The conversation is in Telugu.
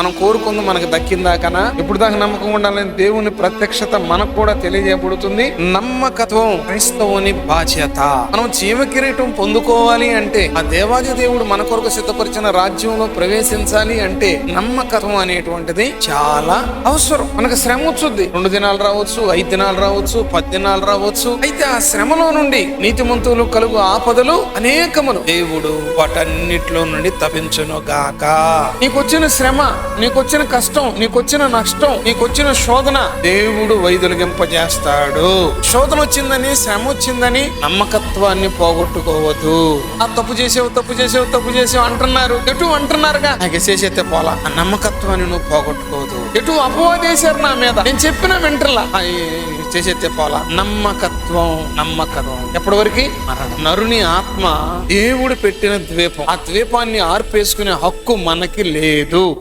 మనం కోరుకుంది మనకు దక్కిందాకనా? ఇప్పుడు దాకా నమ్మకం ఉండాలని దేవుని ప్రత్యక్షత మనకు కూడా తెలియజేయబడుతుంది. నమ్మకత్వం క్రైస్తవుని బాధ్యత. మనం జీవ కిరీటం పొందుకోవాలి అంటే ఆ దేవాది దేవుడు మన కొరకు సిద్ధపరిచిన రాజ్యంలో ప్రవేశించాలి అంటే నమ్మకత్వం అనేటువంటిది చాలా అవసరం. మనకు శ్రమ వచ్చుద్ది. రెండు దినాలు రావచ్చు ఐదు దినాలు రావచ్చు పది దినాలు రావచ్చు. అయితే ఆ శ్రమలో నుండి నీతిమంతులు కలుగు ఆపదలు అనేకములు. దేవుడు వాటన్నిటిలో నుండి తప్పించును గాక. నీకొచ్చిన శ్రమ నీకొచ్చిన కష్టం నీకొచ్చిన నష్టం నీకొచ్చిన శోధన దేవుడు వైదొలిగింపజేస్తాడు. శోధన వచ్చిందని శ్రమ వచ్చిందని నమ్మకత్వాన్ని పోగొట్టుకోవద్దు. ఆ తప్పు చేసేవు తప్పు చేసేవు తప్పు చేసేవు అంటున్నారు. ఎటు అంటున్నారుగా? నాకు చేసేస్తే పోలా. ఆ నమ్మకత్వాన్ని నువ్వు పోగొట్టుకోవద్దు. ఎటు అపవాదేశారు నా మీద? నేను చెప్పిన వింటలా ఆ, చేసేస్తే పోలా. నమ్మకత్వం నమ్మకత్వం. ఎప్పటి వరకు నరుని ఆత్మ దేవుడు పెట్టిన ద్వీపం. ఆ ద్వీపాన్ని ఆర్పేసుకునే హక్కు మనకి లేదు.